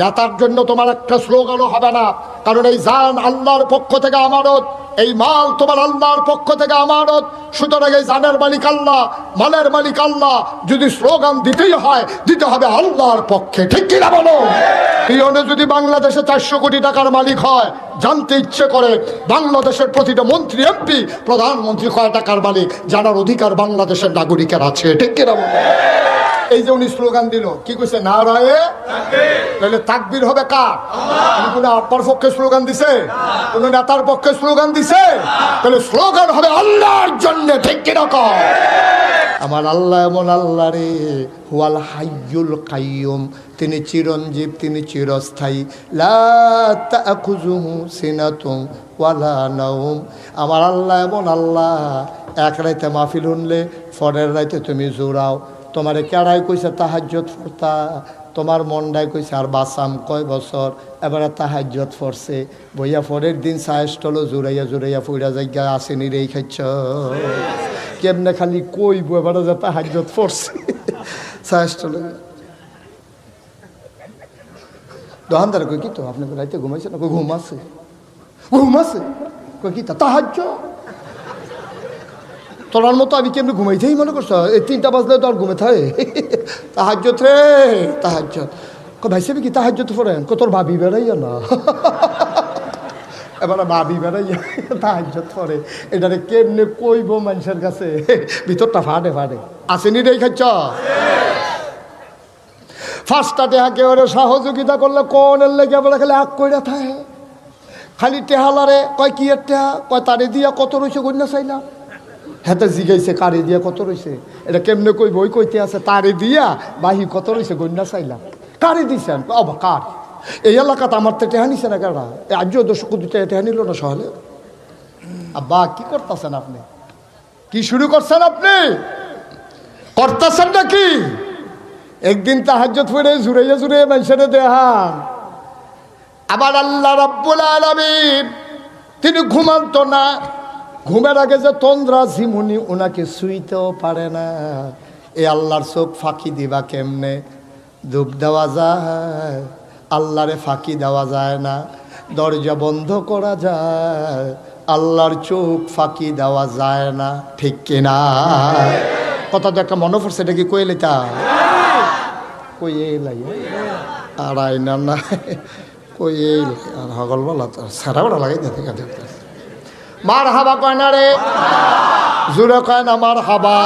নেতার জন্য তোমার একটা স্লোগানও হবে না। কারণ এই জান আল্লাহর পক্ষ থেকে আমানত, এই মাল তোমার আল্লাহর পক্ষ থেকে আমানত। সুতরাং এই জানের মালিক আল্লাহ, মালের মালিক আল্লাহ, যদি স্লোগান দিতেই হয়, দিতে হবে আল্লাহর পক্ষে। ঠিক কিনা বলো? পিয়নে যদি বাংলাদেশে চারশো কোটি টাকার মালিক হয়, জানতে ইচ্ছে করে, বাংলাদেশের প্রতিটা মন্ত্রী, এমপি, প্রধানমন্ত্রী কয় টাকার মালিক? জানার অধিকার বাংলাদেশের নাগরিকের আছে। ঠিক কিনা বলো? এই যে উনি স্লোগান দিল কি কইছে না রয়ে তাহলে তাকবীর হবে কার উনি কোনো আব্বার পক্ষে স্লোগান দিছে? কোন নেতার পক্ষে স্লোগান দিছে? তাহলে স্লোগান হবে আল্লাহর জন্য ঠিক কীরকম আমার আল্লাহ এমন আল্লাহ রে হুয়াল হাইয়ুল কাইয়ুম। তিনি চিরঞ্জীব তিনি চিরস্থায়ী। লা তাখুজুহু সিনাতুম ওয়ালা নাউম আমার আল্লাহ এমন আল্লাহ এক রাইতে মাহফিল শুনলে পরের রাইতে তুমি জোড়াও তোমারে কেড়াই কইছে তাহাজ্জত ফরতা তোমার মন্ডায় কইছে আর বাসাম কয় বছর? এবারে তাহাজ্জত ফরছে। বইয়া পরের দিন সাহেস্টলো জুড়াইয়া জুড়াইয়া ফুইরা জায়গা আসেনি রেই খাইছ। কেমনে খালি কইব এবারে যে তাহাজ্জত ফরছে? সাহেস্টলো দোকানদার কই কি তো? আপনি রাইতে ঘুমাইছে না? কই ঘুম আছে? ঘুম আছে? কই কি তাহাজ্য তোরার মতো আমি কেমনি ঘুমাইতেই মনে করছ? এই তিনটা বাজলে তো আর ঘুমে থাকে। তাহাজ্যত রে, তাহাজ্যত। ক ভাই সাহেব, কি তাহাজ্যত পড়েন? ক তোর ভাবি বেড়াইয়া না। এবার ভাবি বেড়াইয়া তাহাজ্যত পড়ে। এটারে কেমনে কইব মানুষের কাছে? ভিতরটা ফাটে ফাটে। আসেনি রে খাচ্ছ ফার্স্টটা দেহা কেউ সহযোগিতা করলে কোন লেগে বলে খালি আগ কইরা থাকে। খালি টেহালারে, কয়, কি এর টেহা? কয়, তারে দিয়া কত রয়েছে গন্যা চাইলাম হেতে জিগাইছে, কারে দিয়া কত রয়েছে এটা কেমনে কই বই কইতে আছে, তারে দিয়া বাহি কত রয়েছে গন্যা চাইলাম। কারে দিছেন অবা, কার? এই এলাকাতে আমার তো টেহা নিছে না কারা আজও দশ কোটি টাকা টেহা নিল না সহলে? আব্বা, কি করতেছেন আপনি? কি শুরু করছেন আপনি? করতেছেন নাকি? একদিন তাহাজ্জত ফিরে জুড়াইয়া জুড়ে মানুষের দেহান আবার আল্লাহ রাব্বুল আলামিন, তিনি ঘুমান্ত না ঘুমের আগে যে তন্দ্রা ঝিমুনি ওনাকে শুইতেও পারে না। এ আল্লাহর চোখ ফাঁকি দিবা কেমনে? ধূপ দেওয়া যায়, আল্লাহরে ফাঁকি দেওয়া যায় না। দরজা বন্ধ করা যায়, আল্লাহর চোখ ফাঁকি দেওয়া যায় না। ঠিক কিনা কথা তো একটা মনে পড়ছে, এটা কি কইলে তা কই আর আইনা না কই আর হগল বলা তো, সারা বড় লাগাই মার হাবা কয় না রে? জুড়ে কয় না মার হাবা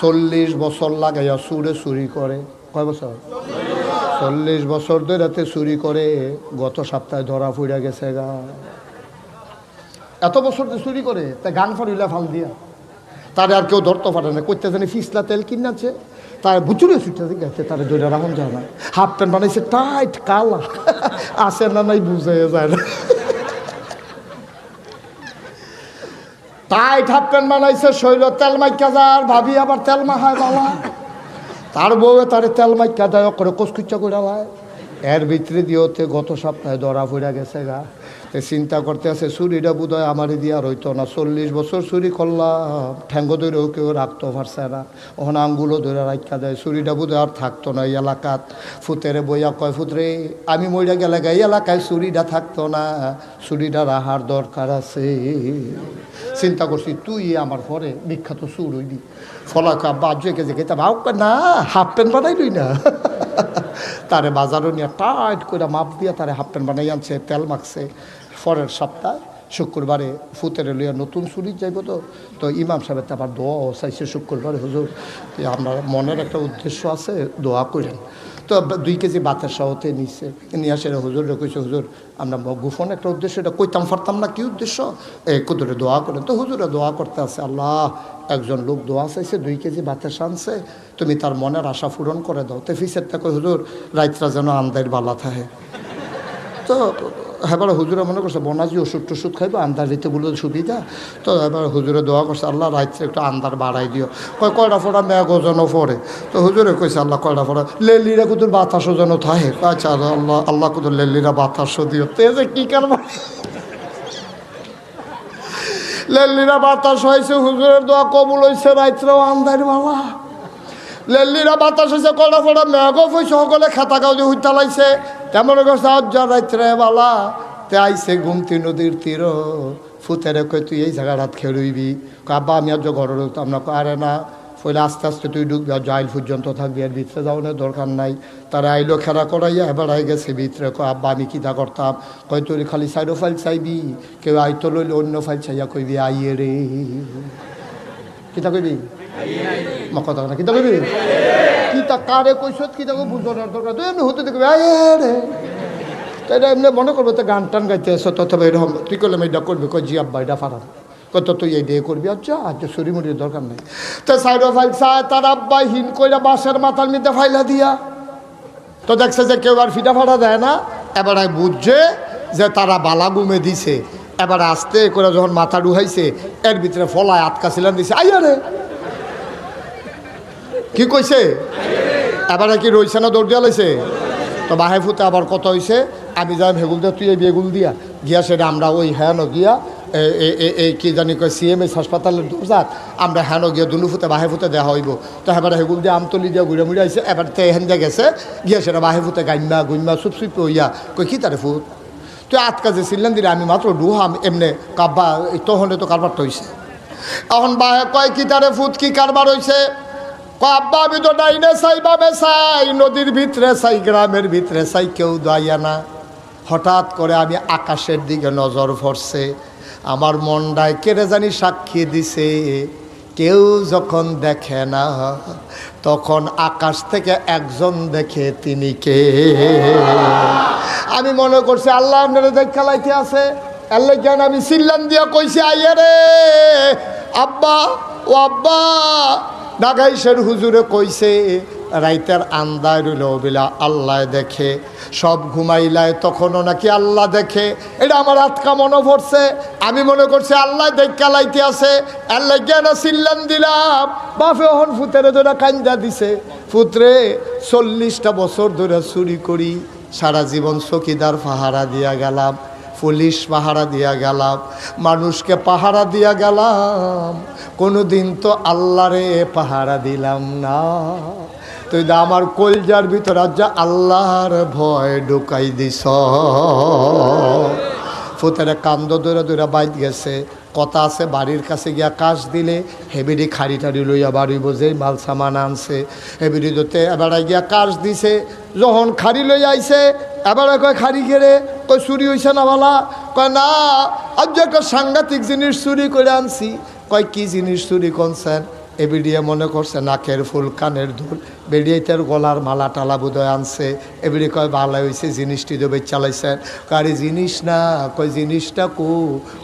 চল্লিশ বছর লাগাইয়া সুরে চুরি করে। কয় বছর? চল্লিশ বছর ধরে চুরি করে, গত সপ্তাহে ধরা ফুইরা গেছে গা। এত বছর চুরি করে, তা গান ফাড়িলা ফাল দিয়া। তারে আর কেউ ধরতে পারে না। করতে জানি ফিসলা তেল কিনাছে, তার বুচুরে ছুটে গেছে, তার দৈরা রাখুন যায় না। হাফ প্যান্ট বানাইছে টাইট কালা। আসে না নাই বুঝে যায় না। টাইট হাফ প্যান্ট বানাইছে শৈল তেল মাইকা যার ভাবি আবার তেল মাখায় বালা। তার বউয়ে তারে তেল মাইকা দেয় করে কসকুচ্চা করে লায় এর ভিতরে দিয়েতে গত সপ্তাহে ধরা পড়া গেছে গা। তে চিন্তা করতে আছে চুরিটা বোধ হয় আমারই দিয়া রইতো না। চল্লিশ বছর চুরি করলাম ঠ্যাঙ্গ ধরেও কেউ রাখতে পারছে না। ওখানে আঙ্গুলও ধরে রাখা দেয় চুরিটা বোধ আর থাকতো না এই এলাকাত। ফুতেরে বইয়া কয়, ফুতরে, আমি মইরা গেলে এই এলাকায় চুরিটা থাকতো না। চুরিটা রাহার দরকার আছে। চিন্তা করছি, তুই আমার পরে বিখ্যাত চুর হইবি ফলাকা বাজে গেছে গেতে ভাব না, হাফ প্যান্ট বানাইলই না। তারে বাজারও নিয়ে টাইট করে মাপ দিয়ে তারে হাফ প্যান্ট বানাই আনছে, তেল মাখছে। পরের সপ্তাহে, শুক্রবারে ফুতেরে লইয়া নতুন চুরি যাইব তো তো ইমাম সাহেব আবার দোয়াও চাইছে শুক্রবারে, হুজুর। আপনার মনের একটা উদ্দেশ্য আছে, দোয়া করেন। তো দুই কেজি বাতের সহতে নিচ্ছে নিয়ে আসে, হুজুর কইছে, হুজুর, আমরা গোপন একটা উদ্দেশ্য, এটা কইতাম, ফারতাম না, কি উদ্দেশ্য? এই কুদুরে দোয়া করেন তো হুজুরে দোয়া করতে আছে, আল্লাহ, একজন লোক দোয়া চাইছে, দুই কেজি বাতের আনছে, তুমি তার মনের আশা পূরণ করে দাও। তো ফিসের তাকে হুজুর, রাইতরা যেন আন্দার বালা থাকে। তো এবার হুজুরে মনে করছে, বনাজি ওষুধ টষুধ খাইবো আন্দার দিতে বলে সুবিধা। তো এবার হুজুরে দোয়া করছে, আল্লাহ রাত্রে একটু আন্দার বাড়াই দিও। কয় কয়টা ফোড়া মেয়া ওজনও পড়ে তো হুজুরে কইছে, আল্লাহ কয়টা ফোড়া? লেলিরা কুতুর বাতাসও যেন থাকে আচ্ছা আল্লাহ আল্লাহ কুতুর লেলিরা বাতাসও দিও। তো যে কী কারণ লেলিরা বাতাস হয়েছে হুজুরের দোয়া কবুল হয়েছে রাত্রেও আন্দার বালা। লেল্লিরা বাতাস হয়েছে কড়া ফড়া মেঘও পয়সা সকলে খেতা গাউজি হুইতা লাইছে। তেমন অজ্জা রাত্রে বালা? তে আইছে গুমতি নদীর তীর। ফুতেরে কই তুই এই জায়গাটাত খেলুইবি? আব্বা, আমি আজ ঘরে ঢুকতাম না। আরে না। ফলে আস্তে আস্তে তুই ঢুকবি আর জাইল পর্যন্ত থাকবি আর ভিতরে যাওয়ানোর দরকার নাই। তারা আইলো খেলা করাইয়া এবার আই গেছে ভিতরে। কয়, আব্বা, আমি কিতা করতাম? কয়, তুই খালি সাইডো ফাইল চাইবি? কেউ আইতো লইলে, অন্য ফাইল চাইয়া কইবি? আইয়ে রে। কিতা কইবি? মা কথা না কিতা কইবি? কিতা কারে কইছত কিতা কই বুঝানোর দরকার তুই এমনি হতে দেখবি রে। তাই এমনি মনে করব, তো গান টান গাইতে এসো তথা এরকম তুই করলাম এটা করবি কই জি আব্বা এটা ফারাম কত তুই এই দিয়ে করবি আচ্ছা আচ্ছা সরি মুড়ির দরকার নেই। তো সাইড ফাইল চায় তার আব্বা হিন কইরা বাঁশের মাথার মধ্যে ফাইলা দিয়া। তো দেখছে যে কেউ আর ফিটা ফাটা দেয় না, এবারে বুঝছে যে তারা বালা গুমে দিছে। এবার আস্তে করে যখন মাথা ডুহাইছে এর ভিতরে ফলায় আটকা ছিলাম দিছে। আইয়া রে। কি কইছে এবারে কি রইছে না দৌড় দিয়া লাইছে তো বাহে ফুতে আবার কত হইছে আমি যাই ভেগুল দিয়া তুই এই বেগুল দিয়া। গিয়া সেটা আমরা ওই হ্যান গিয়া এই কি জানি কয় সিএমএস হাসপাতালের দরজাত। আমরা হ্যান গিয়া দুলু ফুতে বাহে ফুতে দেখা হইব। তো এবার হেগুল দিয়ে আমতলি দিয়া ঘুরে মুড়ে আইছে। এবার তে হেন দিয়া গেছে। গিয়া সেটা বাহে ফুতে গাইমা গুইমা সুপ সুপ হইয়া কই কি তারে ফুট? তুই আটকা যে ছিলেন দিলে আমি মাত্র ডুহাম এমনে কাব্বা তখন তো কারবারটা হইছে এখন বাহে কয়, কি তারে ফুট? কি কারবার কয় আব্বা আমি তো ডাইনে চাই বামে চাই নদীর ভিতরে চাই গ্রামের ভিতরে চাই কেউ দাইয়া না। হঠাৎ করে আমি আকাশের দিকে নজর পড়ছে। আমার মনটায় কেড়ে জানি সাক্ষী দিছে। কেউ যখন দেখে না, তখন আকাশ থেকে একজন দেখে তিনি কে? আমি মনে করছি আল্লাহ আপনারা দেখ খেলাইতে আছে। আল্লাহ কেন আমি সিল্লান দিয়া কইছি, আইয়া রে, আব্বা, ও আব্বা ডাগাইশের হুজুরে কইছে, রাইতের আন্দায় রইল বিলা আল্লাহ দেখে, সব ঘুমাইলায় তখনও নাকি আল্লাহ দেখে। এটা আমার আটকা মনে পড়ছে। আমি মনে করছি আল্লাহ দেখ কালাইতে আছে। আল্লাহ কেন সিল্লান দিলাম। বাপে হন ফুতেরে ধরে কান্দা দিছে। ফুতরে, চল্লিশটা বছর ধরে চুরি করি, সারা জীবন চকিদার পাহারা দিয়া গেলাম। পুলিশ পাহারা দিয়া গেলাম, মানুষকে পাহারা দিয়া গেলাম। কোনো দিন তো আল্লাহরে পাহারা দিলাম না। তুই দা আমার কলজার ভিতর যা আল্লাহর ভয় ঢুকাই দিস ফুতারে কান্দ দৌড়া দৌড়া বাইত গেছে। কথা আছে, বাড়ির কাছে গিয়া কাজ দিলে হেবিডি খাড়ি টাড়ি লইয়া বাড়ি বোঝে মাল সামান আনছে। হেবিডি দোতে এবার গিয়া কাজ দিছে, যখন খাড়ি লই আইছে এবারে কয় খাড়ি ঘেরে কয় চুরি হইছে না বলা? কয়, না, আজ একটা সাংঘাতিক জিনিস চুরি করে আনছি। কয়, কি জিনিস চুরি করছেন? এ বিডিয়ে মনে করছে নাকের ফুল, কানের দুল। বেরিয়ে তার গলার মালা টালা বোধহয় আনছে। এবিডি কয়, ভালো হয়েছে জিনিসটি দেবে চালাইছেন কারি জিনিস না। কয়, জিনিসটা কু?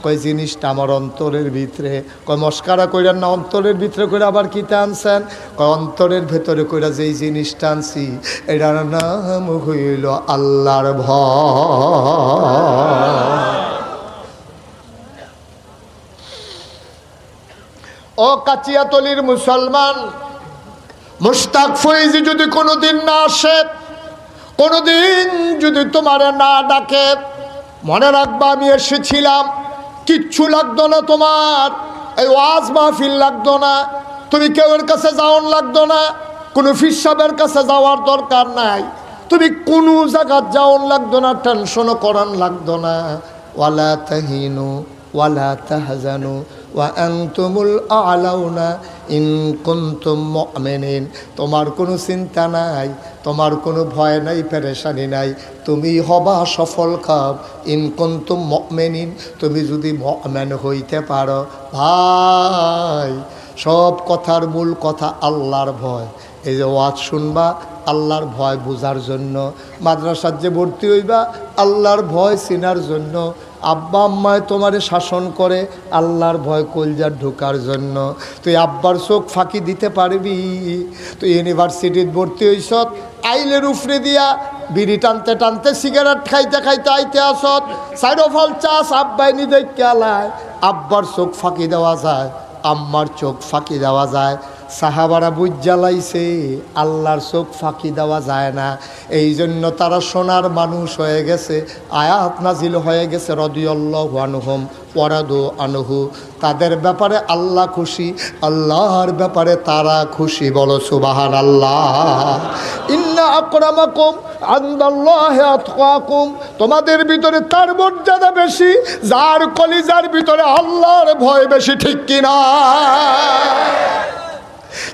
কয়, জিনিসটা আমার অন্তরের ভিতরে। কয়, মস্কারা কইরান না, অন্তরের ভিতরে করে আবার কিতে আনছেন? কয়, অন্তরের ভেতরে কইরা যেই জিনিসটা আনছি, এটার নাম হইল আল্লাহর ভয়। ও কাচিয়াতলির মুসলমান, মুস্তাক ফৈজি যদি কোনোদিন না আসে, কোনোদিন যদি তোমার না ডাকে, মনে রাখবা আমি এসেছিলাম, কিচ্ছু লাগতো না তোমার, এই ওয়াজ মাহফিল লাগতো না, তুমি কেউর কাছে যাওয়ার লাগতো না, কোনো ফিসাবের কাছে যাওয়ার দরকার নাই, তুমি কোনো জায়গা যাওয়ার লাগতো না টেনশনও করার লাগতো না, ওয়ালা তাহিনু, ওয়ালা তাহজানু ওয়া আনতুমুল আলাউনা ইন কুনতুম মুমিনিন তোমার কোনো চিন্তা নাই, তোমার কোনো ভয় নাই, পেরেশানি নাই। তুমি হবা সফল কাম ইন কুনতুম মুমিনিন, তুমি যদি মেন হইতে পারো, ভাই, সব কথার মূল কথা আল্লাহর ভয়। এই যে ওয়াজ শুনবা, আল্লাহর ভয় বোঝার জন্য। মাদ্রাসার যে ভর্তি হইবা, আল্লাহর ভয় চিনার জন্য। আব্বা আম্মায় তোমারে শাসন করে, আল্লাহর ভয় কলজার ঢোকার জন্য। তুই আব্বার চোখ ফাঁকি দিতে পারবি। তুই ইউনিভার্সিটিত ভর্তি হইস, আইলের উফরে দিয়া বিড়ি টানতে টানতে সিগারেট খাইতে খাইতে আইতে আসত সাইডোফল চাষ আব্বাই নিজে কেলায়। আব্বার চোখ ফাঁকি দেওয়া যায়, আম্মার চোখ ফাঁকি দেওয়া যায়। সাহাবারা বুঝ জ্বালাইছে আল্লাহর চোখ ফাঁকি দেওয়া যায় না। এই জন্য তারা সোনার মানুষ হয়ে গেছে। আয়াত নাজিল হয়ে গেছে রদিউল্লাহ আনহম পরাদু আনহু। তাদের ব্যাপারে আল্লাহ খুশি, আল্লাহর ব্যাপারে তারা খুশি বলো সুবাহান আল্লাহ ইন্না আকরামাকুম আন্দাল্লাহে তোমাদের ভিতরে তার মর্যাদা বেশি, যার কলিজার ভিতরে আল্লাহর ভয় বেশি, ঠিক কিনা?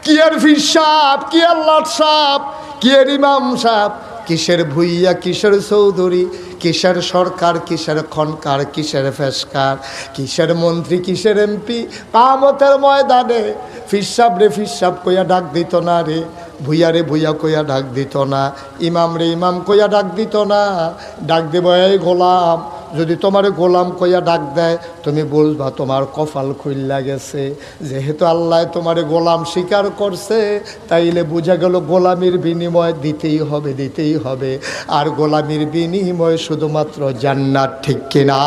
কি এর ফির সাপ কি আর লাট সাপ কি ইমাম সাপ কিসের ভুইয়া, কিসের চৌধুরী, কিসের সরকার, কিসের খনকার, কিসের ফেসকার, কিসের মন্ত্রী, কিসের এমপি? কামতের ময়দানে ফিসাব রে ফিসাব কইয়া ডাক দিত না রে, ভুইয়া রে ভুইয়া কইয়া ডাক দিত না, ইমাম রে ইমাম কইয়া ডাক দিত না, ডাক দেব এই গোলাম যদি তোমার গোলাম কইয়া ডাক দেয়, তুমি বলবা, তোমার কপাল খুললা গেছে। যেহেতু আল্লাহ তোমার গোলাম স্বীকার করছে, তাইলে বোঝা গেল গোলামির বিনিময় দিতেই হবে দিতেই হবে। আর গোলামির বিনিময় শুধুমাত্র জান্নাত, ঠিক কিনা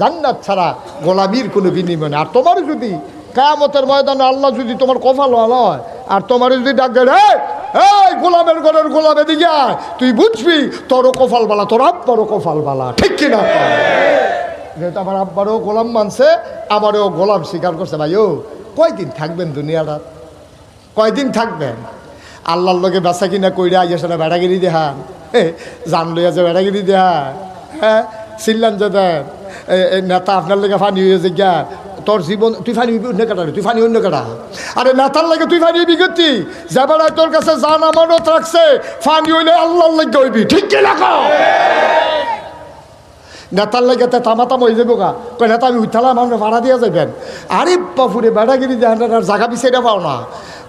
জান্নাত ছাড়া গোলামির কোনো বিনিময় নেই। আর তোমার যদি কায়ামতের ময়দানে আল্লাহ যদি তোমার কপাল ভালো হয় আর তোমার যদি ডাক দেয় "এই, গোলামের ঘরের গোলাম আয়, তুই বুঝবি তোরও কপাল বালা তোর আব্বারও কপাল বালা ঠিক কিনা যেহেতু আমার আব্বারও গোলাম মানছে আমারও গোলাম স্বীকার করছে ভাই ও কয়দিন থাকবেন দুনিয়াটা? কয়দিন থাকবেন? আল্লাহর লোকে বেচা কিনা কইরা আইয়া সেটা বেড়াগিরি দেহান জান লইয়া যে বেড়াগিরি দেহা হ্যাঁ চিল্লান যে দেন। নেতা আপনার লেগে ফানি হয়ে যে তোর জীবন তুই ফানি অন্য কাটা রে, তুই ফানি অন্য কাটা আরে নেতার লাগে তুই ফানি হইবি গতি যে বেড়ায় তোর কাছে জান আমানত রাখছে। ফানি হইলে আল্লাহর লেগে হইবি। ঠিক কি লাগো নেতার লাগে তামাতাম হয়ে যাব গা। কই নেতা আমি উঠালাম আমরা ভাড়া দিয়ে যাবেন আরে বাপুরে বেড়াগিরি আর জায়গা পিছিয়ে পাও না।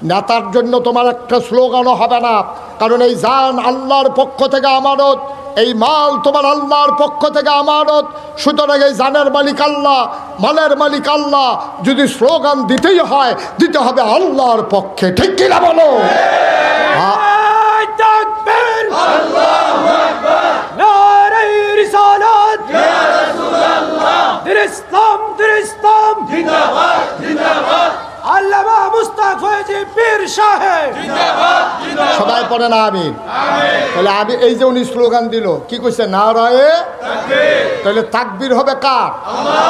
নেতার জন্য তোমার একটা স্লোগানও হবে না। কারণ এই জান আল্লাহর পক্ষ থেকে আমানত। এই মাল তোমার আল্লাহর পক্ষ থেকে আমারত সুতরাং এই জানের মালিক আল্লাহ মালের মালিক আল্লাহ যদি স্লোগান দিতেই হয় দিতে হবে আল্লাহর পক্ষে। ঠিক কিনা বলো? সবাই পড়ে না আমি। তাহলে আমি এই যে উনি স্লোগান দিল কি কইছে? না রয়ে তাহলে তাকবীর হবে কার?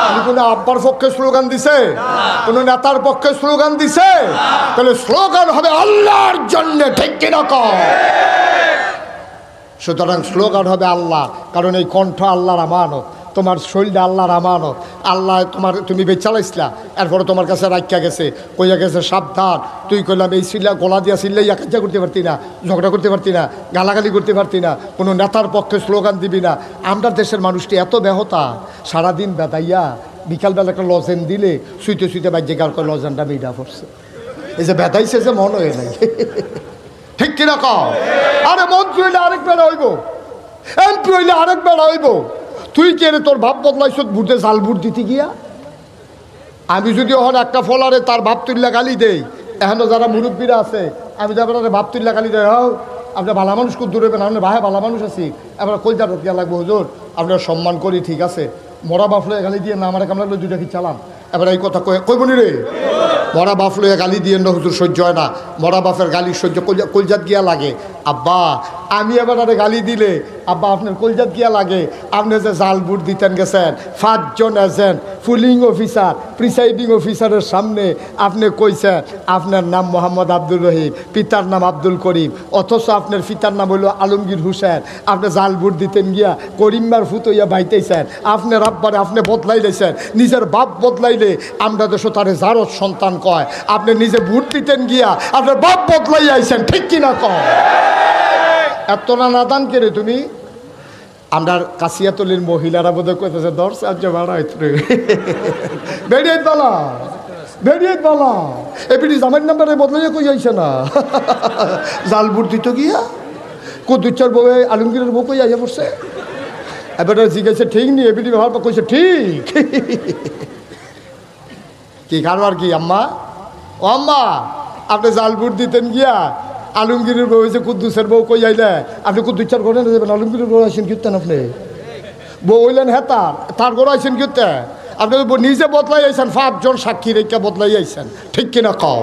উনি কোনো আব্বার পক্ষে স্লোগান দিছে? কোনো নেতার পক্ষে স্লোগান দিছে? তাহলে স্লোগান হবে আল্লাহর জন্য ঠিক কিনা কর সুতরাং স্লোগান হবে আল্লাহ কারণ এই কণ্ঠ আল্লাহর আমানত। তোমার শরীরটা আল্লাহর আমানত। আল্লাহ তোমার, তুমি বেচালাইছিলা এরপরে তোমার কাছে রাখিয়া গেছে, কইয়া গেছে, সাবধান, তুই কইলাম, এই সিল্লা গলা দিয়া সিল্লাই একাজা করতে পারতি না, ঝগড়া করতে পারতি না, গালাগালি করতে পারতি না, কোনো নেতার পক্ষে স্লোগান দিবি না। আমরা দেশের মানুষটি এত ব্যাহতা, সারাদিন বেদাইয়া, বিকালবেলা একটা লজেন দিলে শুইতে শুইতে বাজ্যে গাল করে লজেনটা মেয়েটা পড়ছে। এই যে বেদাইছে যে মন হয়ে নাই ঠিক কিনা কও? আরে মন্ত্রী হইলে আরেক বেড়া হইব। এমপি হইলে আরেক বেড়া হইব। তুই কে রে তোর ভাব বদলাইছ বুটে জাল বুট দিতে গিয়া? আমি যদি ওখানে একটা ফলারে তার ভাব তুল্লা গালি দেই, এখনও যারা মুরব্বীরা আছে, আমি যাবার ভাব তুল্লা গালি দেয় হও আপনার ভালো মানুষ খুব দূরে আপনার ভাই ভালো মানুষ আছি এবার কলজাটা দিয়া লাগবে, হুজুর, আপনার সম্মান করি, ঠিক আছে। মরা বাফলে গালি দিয়ে না, আমার কামড়ালো দুইটা কি চালাম? এবার এই কথা কই কইবনি রে? মরা বাপ লইয়া গালি দিয়ে না হুজুর সহ্য হয় না। মরা বাপের গালি সহ্য কলজা- কলজাত গিয়া লাগে। আব্বা, আমি এবার আরে গালি দিলে, আব্বা, আপনার কলজাত গিয়া লাগে। আপনি যে জাল বুট দিতেন গেছেন, পাঁচজন এজেন্ট পুলিং অফিসার, প্রিসাইডিং অফিসারের সামনে আপনি কইছেন, আপনার নাম মোহাম্মদ আব্দুল রহিম, পিতার নাম আব্দুল করিম। অথচ আপনার পিতার নাম হইল আলমগীর হুসেন। আপনি জাল বুট দিতেন গিয়া করিম্বার ফুতইয়া বাইতেছেন। আপনার আব্বারে আপনি বদলাই দিয়েছেন। নিজের বাপ বদলাইলে আমরা দেশ তারে জারত সন্তান কয়, আপনি নিজে ভোট দিতেন গিয়া আপনার বাপ বদলাই আইছেন, ঠিক কিনা কয়? এত না নাদান কে রে তুমি? আমরা কাশিয়াতলির মহিলারা কইতেছে দশ সাহায্য বাড়াইত রে বেরিয়ে বালা বেরিয়ে বালা এপিটি জামাইর নাম্বারে বদলাইয়া কই আইছে না? জাল বুট দিত গিয়া কুদুচ্চার বউ আলমগীরের বউ কই আইয়া পড়ছে। এবার জিজ্ঞাসা, ঠিক নি? এপিটি ভাব কইছে, ঠিক। কি কারবার কি, আম্মা? ও আম্মা, আপনি জাল বুট দিতেন গিয়া, আলমগীরের বউ হয়েছে কুদ্দুসের বউ কই আইলে? আপনি কুদ্দুচার করে যাবেন, আলমগীরের বউ আইসেন কীর্তেন আপনি? বউ হইলেন হ্যাঁ তার ঘর আইসেন কীর্তে আপনি নিজে বদলাই আইছেন, পাঁচজন সাক্ষী রেখে বদলাই আইছেন, ঠিক কিনা কও?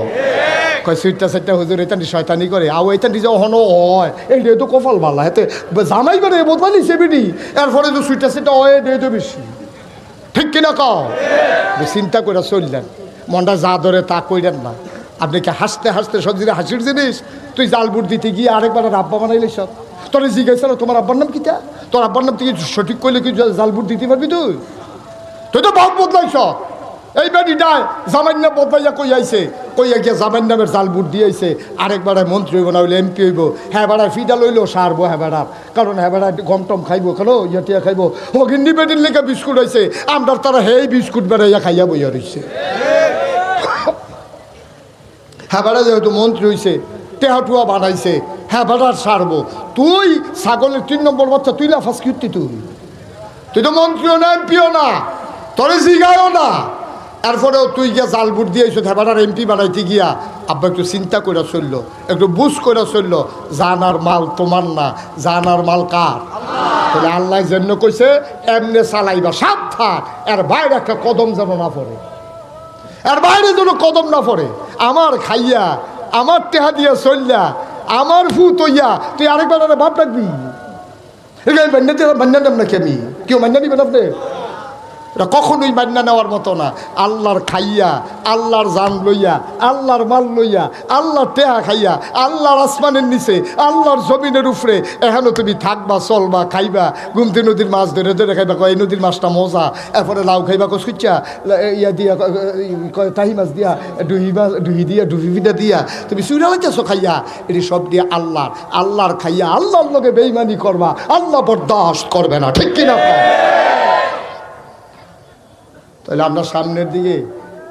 কয়, সুইটটা সাইটটা হুজুর, এটা শয়তানি করে, আও এটা নিজে অহনো হয় রে তো কপাল মারলা হেতে জামাই করে বদলা নিছে বিডি, এরপরে তো সুইটটা সেটা হয় রে তো বেশি। ঠিক কিনা কও? চিন্তা করে চললেন। মনটা যা ধরে তা কইলেন না। আপনি কি হাসতে হাসতে সবজিরে হাসির জিনিস? তুই জাল বুট দিতে গিয়ে আরেকবার আর আব্বা বানাইলে সব। তোর জিজ্ঞাসা তোমার আব্বার নাম কিটা তোর আব্বার নাম থেকে সঠিক করলে কি জাল বুট দিতে পারবি তুই? তুই তো বাপ বদলাইছ। এই বেটি জামাইনা বদলাইয়া কই আইছে? কইয়া গিয়া জামাইন নামের জাল বুট দিয়েছে, আরেকবার মন্ত্রী হইব, না হইলে এমপি হইব। হ্যাঁ বেড়ার ফিডা লইলো, সারবো হ্যাঁ বেড়ার। কারণ হ্যাঁ বেড়া গম টম খাইবো, কেন? ইয়া খাইবো। ও গিন্নি বেটির লেখা বিস্কুট হয়েছে আমরা তারা হেই বিস্কুট বেড়াইয়া খাইয়া বইয়া রইছে। হ্যাঁ বেড়া যেহেতু মন্ত্রী হইছে টেহাটুয়া বানাইছে হ্যাঁ বেড়ার সারবো। তুই ছাগলের তিন নম্বর বাচ্চা, তুই লাফাস কীর্তি তুই? তুই তো মন্ত্রীও না, এমপিও না, তোরে জিগায়ও না। এরপরেও তুই গিয়া জাল বুট দিয়েছ হেবারার এমপি বানাইতে গিয়া, আব্বা একটু চিন্তা করে চলল, একটু বুঝ করে চলল, জানার মাল তোমার না, জানার মাল কার? তাহলে আল্লাহ জন্য কইছে, এমনে চালাইবা, সাবধান, এর বাইরে একটা কদম যেন না পড়ে। এর বাইরে যেন কদম না পড়ে। আমার খাইয়া, আমার টেহা দিয়া চললা আমার ফু তৈয়া তুই আরেকবার আরে বাপ ডাকবি? দিয়ে মান্যা নাম নাকি আমি? কেউ মান্যা নিবেন আপনি? এটা কখনোই মান্যা নেওয়ার মতো না আল্লাহর খাইয়া, আল্লাহর জান লইয়া, আল্লাহর মাল লইয়া, আল্লাহর টেহা খাইয়া, আল্লাহর আসমানের নিচে, আল্লাহর জমিনের উপরে, এখানে তুমি থাকবা, চলবা, খাইবা, গুমতি নদীর মাছ ধরে ধরে খাইবা, কয়, এই নদীর মাছটা মজা, এরপরে লাউ খাইবা কচকুচ্চা ইয়া দিয়া কয়, তাহি মাছ দিয়া, ডুহি মাছ, ডুহি দিয়া, ডুহি পিঠা দিয়া, তুমি চুরা লাগতেছো খাইয়া এটি সব দিয়ে আল্লাহর আল্লাহর খাইয়া, আল্লাহর লোকে বেইমানি করবা, আল্লাহ বরদাস্ত করবে না, ঠিক কিনা? তাহলে আমরা সামনের দিকে,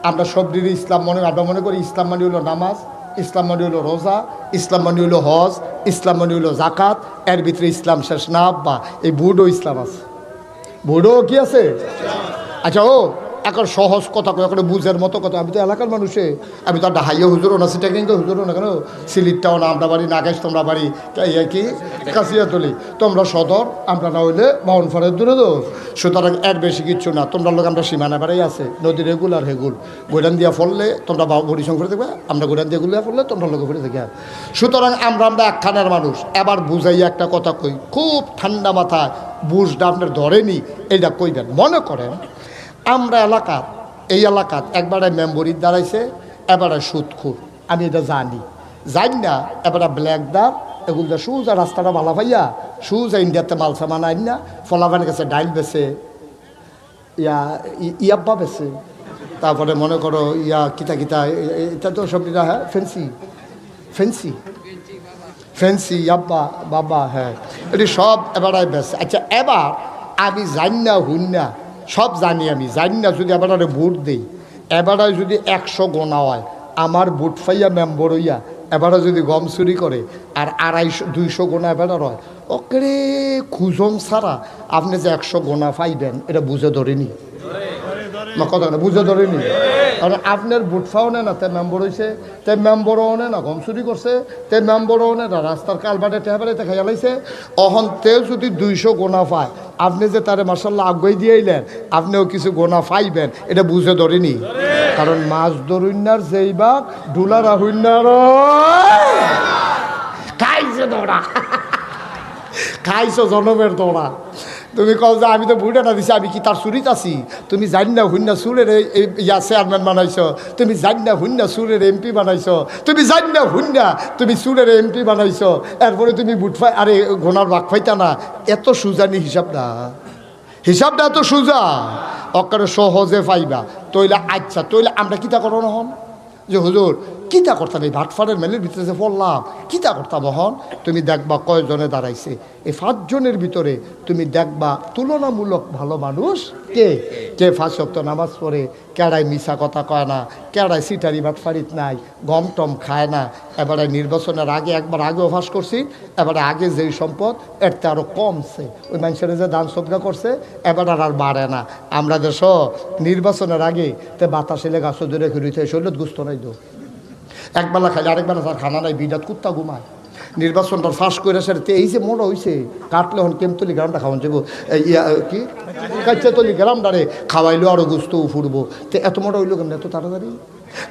আমরা সব দিকে ইসলাম মনে, আমরা মনে করি ইসলাম মানে হলো নামাজ, ইসলাম মানে হলো রোজা, ইসলাম মানি হলো হজ, ইসলাম মানি হলো জাকাত এর ভিতরে ইসলাম শেষ না বা এই বুডো ইসলাম আছে। বুডো কি আছে? আচ্ছা ও এখন সহজ কথা কয়, এখন বুঝের মতো কথা। আমি তো এলাকার মানুষে, আমি তো আর হাইয়া হুজুরও না, সিটা কিন্তু হুজুরও না, কেন? সিলিটটাও না, আমরা বাড়ি নাগেশ তোমরা বাড়ি ইয়ে কি? কাশিয়াতলি। তোমরা সদর, আমরা না হইলে বাউন ফারের দূরে তো। সুতরাং এর বেশি কিচ্ছু না। তোমরা লোক আমরা সীমানা বাড়াই আছে, নদী রেগুল আর হেগুল গোডান দিয়া ফললে তোমরা বড়ি সংখ্যা দেখবে, আমরা গোডান দিয়ে গুলিয়া ফললে তোমরা লোক ঘুরে দেখে সুতরাং আমরা আমরা একখানের মানুষ। এবার বুঝাই একটা কথা কই, খুব ঠান্ডা মাথায় বুঝটা আপনার ধরেনি এইটা কইবেন। মনে করেন আমরা এলাকাত এই এলাকাত একবারে মেম্বরির দাঁড়াইছে, এবারে সুদখুর আমি এটা জানি। জানি না, এবারে ব্ল্যাক দার এগুলো সুজা রাস্তাটা ভালো পাইয়া সুজা ইন্ডিয়াতে মাল সামান আইন না, ফলাফানের কাছে ডাইল বেছে, ইয়া ইয়াব্বা বেছে। তারপরে মনে করো, ইয়া, কিতা কিতা এটা তো সব হ্যাঁ ফেন্সি ফেন্সি ফেন্সি আব্বা বাবা হ্যাঁ এটি সব এবারে বেশ আচ্ছা এবার আমি জানি না, হুন না সব জানি আমি জানি না যদি এবারে ভোট দিই। এবারে যদি একশো গোনা হয় আমার ভোট ফাইয়া মেম্বর হইয়া এবারে যদি গম চুরি করে আর আড়াইশো দুইশো গোনা এবার হয় ওকে খুজন ছাড়া আপনি যে একশো গোনা পাইবেন এটা বুঝে ধরেনি? কথা না বুঝে ধরেনি? কারণ আপনার বুট ফাও না তে মেম্বর হয়েছে তে মেম্বরও নে না, গম চুরি করছে, তে মেম্বরও নে না, রাস্তার কালবাটে টেহাবারে দেখা গেলাইছে অহন তেও যদি দুইশো গোনা পায়, আপনি যে তারে মার্শাল্লাহ আগুয়াই দিয়েইলেন আপনিও কিছু গোনা পাইবেন, এটা বুঝে ধরেনি। কারণ মাছ ধরুন্যার যেই বাঘ ডুলার আহুন্যার খাইছে দৌড়া। খাইছো জনমের দৌড়া। তুমি কও যে আমি তো বুড়ে না দিছি, আমি কি তার চুরিত আছি? তুমি জানি না হুন্না সুরের ইয়া চেয়ারম্যান বানাইছো, তুমি জানি না হুন্না সুরের এমপি বানাইছো, তুমি জানি না হুন্না তুমি সুরের এমপি বানাইছো, এরপরে তুমি বুট ফাই আরে গোনার বাক ফাইতা না, এত সুজানি হিসাব না হিসাবটা এত সুজা। অকারে সহজে পাইবা। তইলে আচ্ছা তইলে আমরা কিতা করো হন যে হুজুর, কিতা করতাম এই ভাটফাড়ের মেলের ভিতরে যে পড়লাম, কিতা করতাম হন তুমি দেখবা কয়জনে দাঁড়াইছে। এই পাঁচজনের ভিতরে তুমি দেখবা তুলনামূলক ভালো মানুষ কে? কে ফাঁসক্ত নামাজ পড়ে কেড়াই মিশা কথা কয় না কেড়াই সিটারি ভাটফাড়িত নাই, গম টম খায় না, এবারে নির্বাচনের আগে একবার আগেও ফাঁস করছি, এবারে আগে যেই সম্পদ, এর তে আরও কমছে। ওই মানুষের যে দান সদগা করছে, এবার আর বাড়ে না। আমরা দেশ নির্বাচনের আগে তে বাতাসে গাছ ধরে ঘুরিতে শরীর গুস্ত নাই দো একবেলা খাইলে আরেকবেলা তার খানা নাই, বিদাত কুত্তা ঘুমায়। নির্বাচনটা ফাঁস করে সেটা এই যে মোড় হয়েছে কাটলে হন কেমতলি গ্রামটা খাওয়ান যাব ইয়া, কি? কাছে তো গ্রাম ডারে খাওয়াইলো আরও গুস্ত ফুরবো। তো এত মোটা হইল কেমন, এত তাড়াতাড়ি?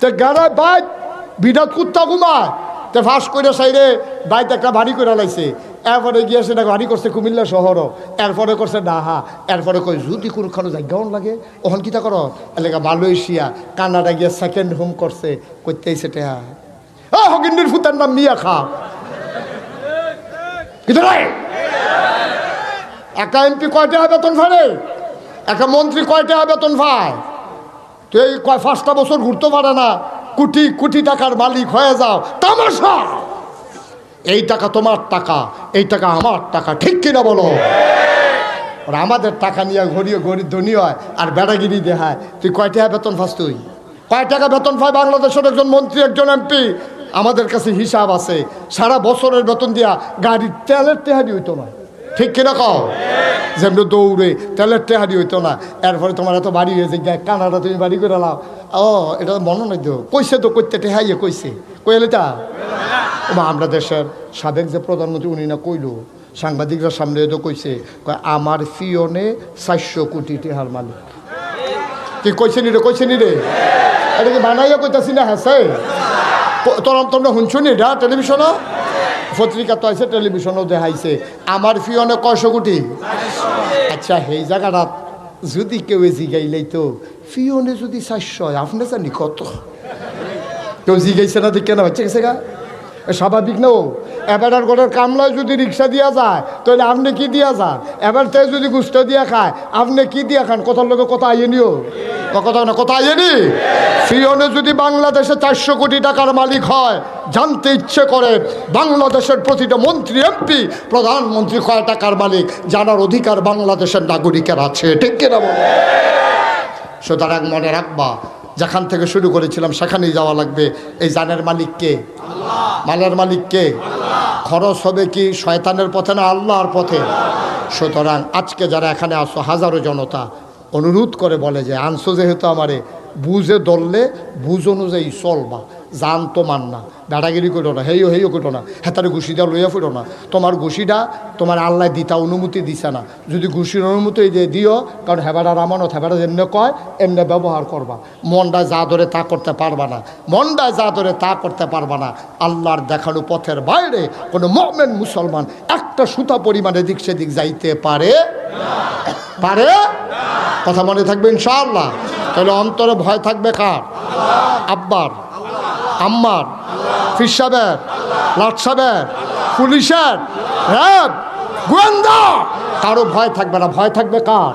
তো গাড়া বাই, বিরাট কুত্তা ঘুমায়। তো ফাঁস করে সাইডে বাইতে একটা বাড়ি করে লাইছে এরপরে গিয়ে সেটা বাড়ি করছে কুমিল্লা শহরও এরপরে করছে ডাহা। এরপরে কই যদি কোনখানে জায়গাও লাগে? ওখান কিতা করো? এলাকা মালয়েশিয়া, কানাডা গিয়ে সেকেন্ড হোম করছে। করতেই সেটা ও হকিন্দির ফুতার নাম মিয়া খা। কিন্তু নাই। একা এমপি কয় টাকা বেতন ফারে একটা মন্ত্রী কয় টাকা বেতন পায় তো এই কয় পাঁচটা বছর ঘুরতে পারে না। কোটি কোটি টাকার মালিক হয়ে যাও। তামাশা! এই টাকা তোমার টাকা, এই টাকা আমার টাকা, ঠিক কিনা বলো? আর আমাদের টাকা নিয়ে ঘড়িয়ে গরিব ধনী হয় আর বেড়াগিরি দেখায়। তুই কয় টাকা বেতন পাস তুই? কয় টাকা বেতন পায় বাংলাদেশের একজন মন্ত্রী, একজন এমপি। আমাদের কাছে হিসাব আছে। সারা বছরের বেতন দিয়া গাড়ির তেলের তেহারি হইতো না। ঠিক কিনা কও? যেমনি দৌড়ে তেলের টেহারি হইতো না। এরপরে তোমার এত বাড়ি হয়েছে কানাডা তুমি বাড়ি করে লাও ও, এটা মনে নাই তো। কইছে তো করতে টেহাইয়ে কইছে। কইলে তা আমরা দেশের সাবেক যে প্রধানমন্ত্রী, উনি না কইলো। সাংবাদিকরা সামনে তো কইছে আমার ফিওনে চারশো কোটি টেহার মালিক। কি কইছে নি রে, কইছে নি রে? এটা কি বানাইয়া কইতাছি না হ্যাঁ তোমরা শুনছো নি এটা টেলিভিশনও পত্রিকা তো আছে টেলিভিশনও দেখাইছে। আমার ফিওনে কয়শো কোটি? আচ্ছা সেই জায়গাটা যদি কেউ জিগাইলেই তো ফিওনে যদি চারশো আপনি জানি কত? কেউ জিগাইছে না, দেখে না হচ্ছে গেছে গা? স্বাভাবিক না ও? এবার ঘরের কামলায় যদি রিক্সা দিয়া যায়, তাহলে আপনি কি দিয়া যান এবার তে যদি গুস্ত দিয়া খায়, আপনি কি দিয়া খান? কথার লোকে কথা আইয়ে নিও। কথা না কথা আইয়ে ফিওনে যদি বাংলাদেশে চারশো কোটি টাকার মালিক হয়, জানতে ইচ্ছে করে, বাংলাদেশের প্রতিটা মন্ত্রী, এমপি, প্রধানমন্ত্রী কয় টাকার মালিক? জানার অধিকার বাংলাদেশের নাগরিকের আছে, ঠিক কিনা বলো? সুতরাং মনে রাখবা, যেখান থেকে শুরু করেছিলাম, সেখানেই যাওয়া লাগবে। এই জানের মালিককে মালের মালিককে খরচ হবে কি শয়তানের পথে না আল্লাহর পথে? সুতরাং আজকে যারা এখানে আসো হাজারো জনতা অনুরোধ করে বলে যে আনসো যেহেতু আমারে বুঝে দললে বুঝ অনুযায়ী চলবা। জান তো মান না। বেড়াগিরি করো না, হেইও হেইও করো না, হেতারে ঘুষিটা লইয়া ফিরো না। তোমার ঘুষিটা তোমার আল্লাহ দিতা অনুমতি দিছে না। যদি ঘুষির অনুমতি দিয়ে দিও, কারণ হেবাটা রামানত হেবাটা যেমনি কয়, এমনি ব্যবহার করবা। মনটা যা ধরে তা করতে পারবা না। মনটা যা ধরে তা করতে পারবা না। আল্লাহর দেখানো পথের বাইরে কোনো মমেন মুসলমান একটা সুতা পরিমাণে দিক সেদিক যাইতে পারে পারে কথা মনে থাকবে ইনশাআল্লাহ। তাহলে অন্তরে ভয় থাকবে কার? আব্বার। আম্মার লাট লাটসাবের পুলিশের র্যাব গোয়েন্দা! কারও ভয় থাকবে না ভয় থাকবে কার?